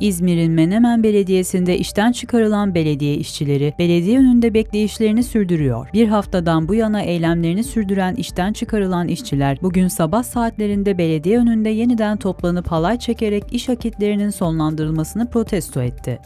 İzmir'in Menemen Belediyesi'nde işten çıkarılan belediye işçileri belediye önünde bekleyişlerini sürdürüyor. Bir haftadan bu yana eylemlerini sürdüren işten çıkarılan işçiler bugün sabah saatlerinde belediye önünde yeniden toplanıp halay çekerek iş akitlerinin sonlandırılmasını protesto etti.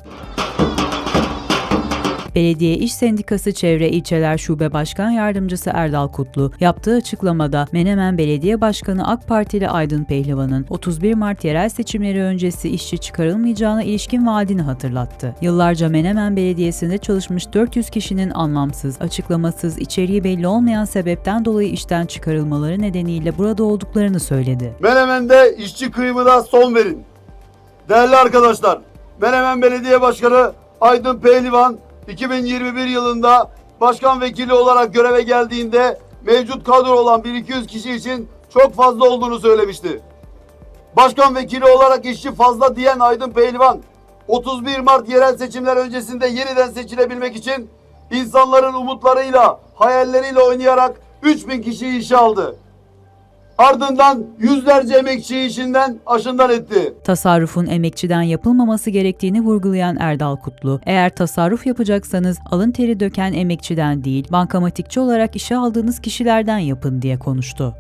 Belediye İş Sendikası Çevre İlçeler Şube Başkan Yardımcısı Erdal Kutlu yaptığı açıklamada Menemen Belediye Başkanı AK Partili Aydın Pehlivan'ın 31 Mart yerel seçimleri öncesi işçi çıkarılmayacağına ilişkin vaadini hatırlattı. Yıllarca Menemen Belediyesi'nde çalışmış 400 kişinin anlamsız, açıklamasız, içeriği belli olmayan sebepten dolayı işten çıkarılmaları nedeniyle burada olduklarını söyledi. Menemen'de işçi kıyımına son verin. Değerli arkadaşlar, Menemen Belediye Başkanı Aydın Pehlivan 2021 yılında başkan vekili olarak göreve geldiğinde mevcut kadro olan 1-200 kişi için çok fazla olduğunu söylemişti. Başkan vekili olarak işçi fazla diyen Aydın Pehlivan 31 Mart yerel seçimler öncesinde yeniden seçilebilmek için insanların umutlarıyla, hayalleriyle oynayarak 3000 kişiyi işe aldı. Ardından yüzlerce emekçi işinden aşından etti. Tasarrufun emekçiden yapılmaması gerektiğini vurgulayan Erdal Kutlu, eğer tasarruf yapacaksanız alın teri döken emekçiden değil, bankamatikçi olarak işe aldığınız kişilerden yapın diye konuştu.